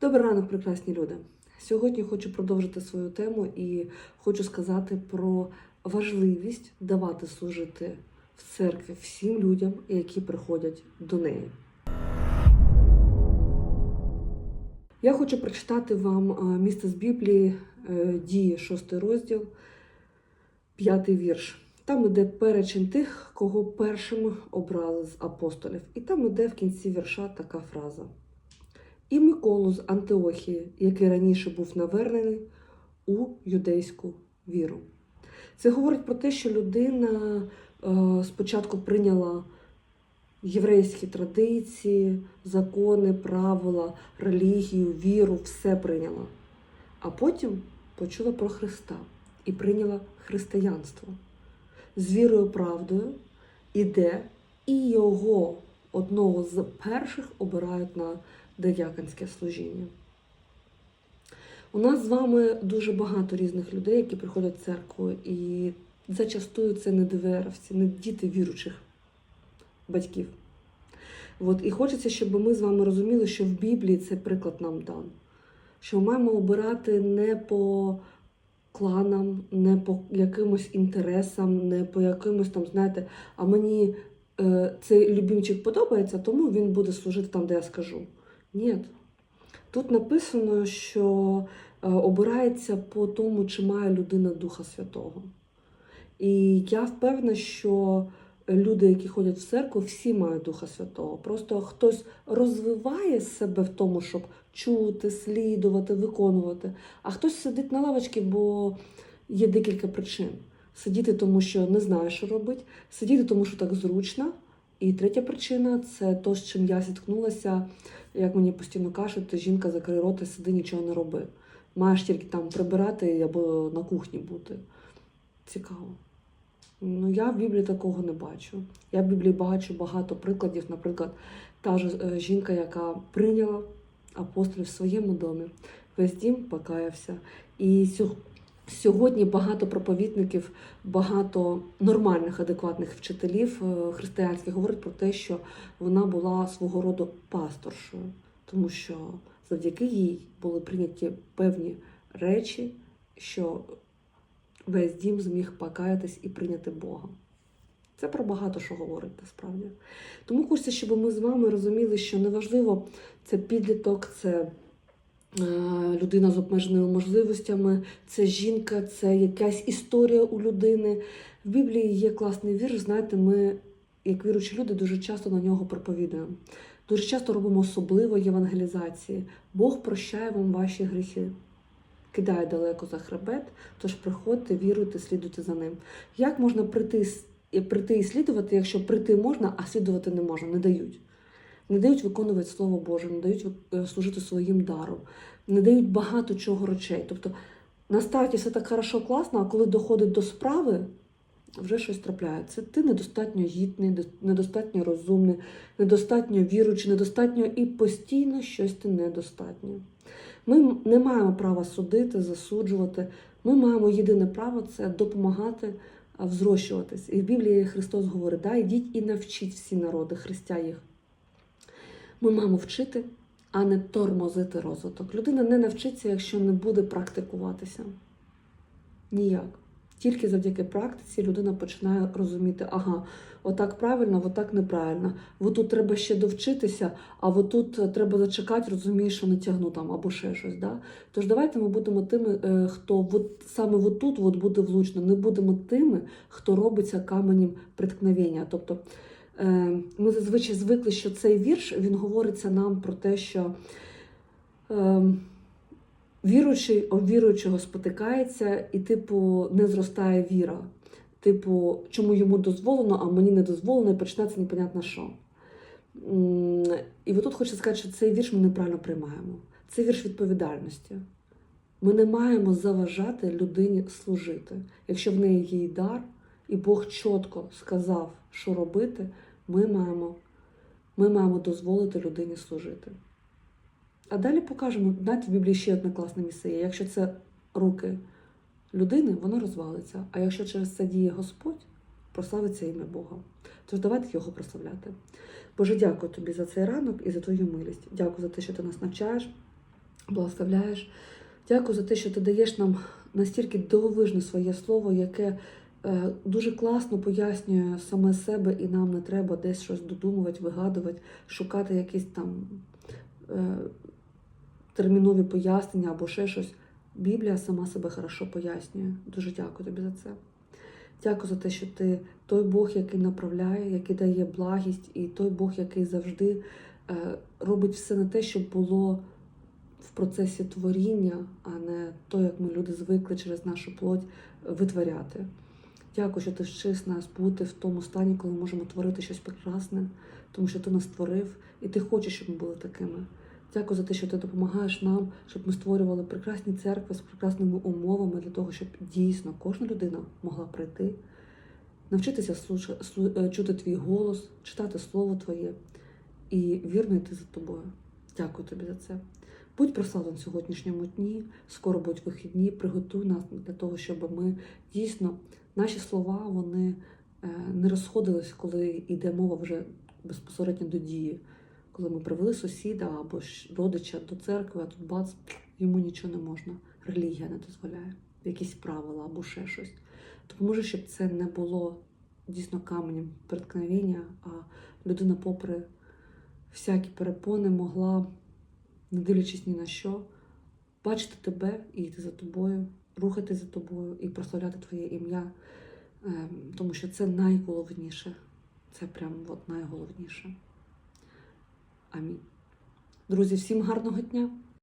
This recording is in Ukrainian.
Добрий ранок, прекрасні люди. Сьогодні хочу продовжити свою тему і хочу сказати про важливість давати служити в церкві всім людям, які приходять до неї. Я хочу прочитати вам е, місце з Біблії, е, дії, 6 розділ, 5 вірш. Там іде перечень тих, кого першими обрали з апостолів. І там іде в кінці вірша така фраза. І Миколу з Антиохії, який раніше був навернений у юдейську віру. Це говорить про те, що людина е, спочатку прийняла єврейські традиції, закони, правила, релігію, віру, все прийняла. А потім почула про Христа і прийняла християнство. З вірою правдою іде і його одного з перших обирають на дияконське служіння. У нас з вами дуже багато різних людей, які приходять в церкву, і зачастую це не ДВРовці, не діти віручих батьків. От, і хочеться, щоб ми з вами розуміли, що в Біблії цей приклад нам дан. Що ми маємо обирати не по кланам, не по якимось інтересам, не по якимось там, знаєте, а мені е, цей любімчик подобається, тому він буде служити там, де я скажу. Ні. Тут написано, що е, обирається по тому, чи має людина Духа Святого. І я впевнена, що люди, які ходять в церкву, всі мають Духа Святого. Просто хтось розвиває себе в тому, щоб чути, слідувати, виконувати, а хтось сидить на лавочці, бо є декілька причин. Сидіти, тому що не знає, що робити, сидіти, тому що так зручно. І третя причина це то, з чим я зіткнулася, як мені постійно кажуть, жінка закрий рот і сиди, нічого не роби. Маєш тільки там прибирати або на кухні бути. Цікаво. Ну, я в Біблії такого не бачу. Я в Біблії бачу багато прикладів, наприклад, та ж е, жінка, яка прийняла апостолів в своєму домі, весь дім покаявся. І сьогодні багато проповідників, багато нормальних, адекватних вчителів е, християнських говорять про те, що вона була свого роду пасторшою, тому що завдяки їй були прийняті певні речі, що весь дім зміг покаятись і прийняти Бога. Це про багато що говорить насправді. Тому хочеться, щоб ми з вами розуміли, що неважливо, це підліток, це людина з обмеженими можливостями, це жінка, це якась історія у людини. В Біблії є класний вірш. Знаєте, ми, як віруючі люди, дуже часто на нього проповідуємо. Дуже часто робимо особливо євангелізації. Бог прощає вам ваші гріхи кидає далеко за хребет, тож приходьте, віруйте, слідуйте за ним. Як можна прийти, прийти і слідувати, якщо прийти можна, а слідувати не можна, не дають. Не дають виконувати Слово Боже, не дають е, служити своїм даром, не дають багато чого речей. Тобто на старті все так хорошо, класно, а коли доходить до справи, вже щось трапляється. Ти недостатньо гідний, недостатньо розумний, недостатньо віруючий, недостатньо і постійно щось ти недостатньо. Ми не маємо права судити, засуджувати. Ми маємо єдине право це допомагати взрощуватись. І в Біблії Христос говорить: да, йдіть і навчіть всі народи, христя їх. Ми маємо вчити, а не тормозити розвиток. Людина не навчиться, якщо не буде практикуватися. Ніяк. Тільки завдяки практиці людина починає розуміти, ага, отак правильно, отак неправильно. От тут треба ще довчитися, а от тут е, треба зачекати, розумієш, що не тягну там або ще щось. Да? Тож давайте ми будемо тими, е, хто от, саме от тут от буде влучно, не будемо тими, хто робиться каменем преткновення. Тобто ми зазвичай звикли, що цей вірш він говориться нам про те, що. Е, Віруючий віруючого спотикається, і, типу, не зростає віра. Типу, чому йому дозволено, а мені не дозволено, і почнеться непонятно що. І отут хочу сказати, що цей вірш ми неправильно приймаємо. Це вірш відповідальності. Ми не маємо заважати людині служити. Якщо в неї є дар, і Бог чітко сказав, що робити, ми маємо, ми маємо дозволити людині служити. А далі покажемо, знаєте, в Біблії ще одне класне місце є. Якщо це руки людини, воно розвалиться. А якщо через це діє Господь, прославиться ім'я Бога. Тож давайте його прославляти. Боже, дякую тобі за цей ранок і за твою милість. Дякую за те, що ти нас навчаєш. благословляєш. Дякую за те, що ти даєш нам настільки дивовижне своє слово, яке дуже класно пояснює саме себе, і нам не треба десь щось додумувати, вигадувати, шукати якісь там е, термінові пояснення або ще щось. Біблія сама себе хорошо пояснює. Дуже дякую тобі за це. Дякую за те, що ти той Бог, який направляє, який дає благість, і той Бог, який завжди е, робить все на те, щоб було в процесі творіння, а не то, як ми люди звикли через нашу плоть витворяти. Дякую, що ти вчиш нас бути в тому стані, коли ми можемо творити щось прекрасне, тому що ти нас створив, і ти хочеш, щоб ми були такими. Дякую за те, що ти допомагаєш нам, щоб ми створювали прекрасні церкви з прекрасними умовами для того, щоб дійсно кожна людина могла прийти, навчитися е, чути твій голос, читати слово Твоє і вірно йти за тобою. Дякую тобі за це. Будь прославлен в сьогоднішньому дні, скоро будуть вихідні, приготуй нас для того, щоб ми дійсно наші слова вони е, не розходились, коли йде мова вже безпосередньо до дії. Коли ми привели сусіда або родича до церкви, а тут бац, йому нічого не можна. Релігія не дозволяє, якісь правила або ще щось. Допоможи, щоб це не було дійсно каменем преткновення, а людина, попри всякі перепони, могла, не дивлячись ні на що, бачити тебе і йти за тобою, рухати за тобою і прославляти твоє ім'я. Ем, Тому що це найголовніше. Це прям от найголовніше. Амінь. Друзі, всім гарного дня!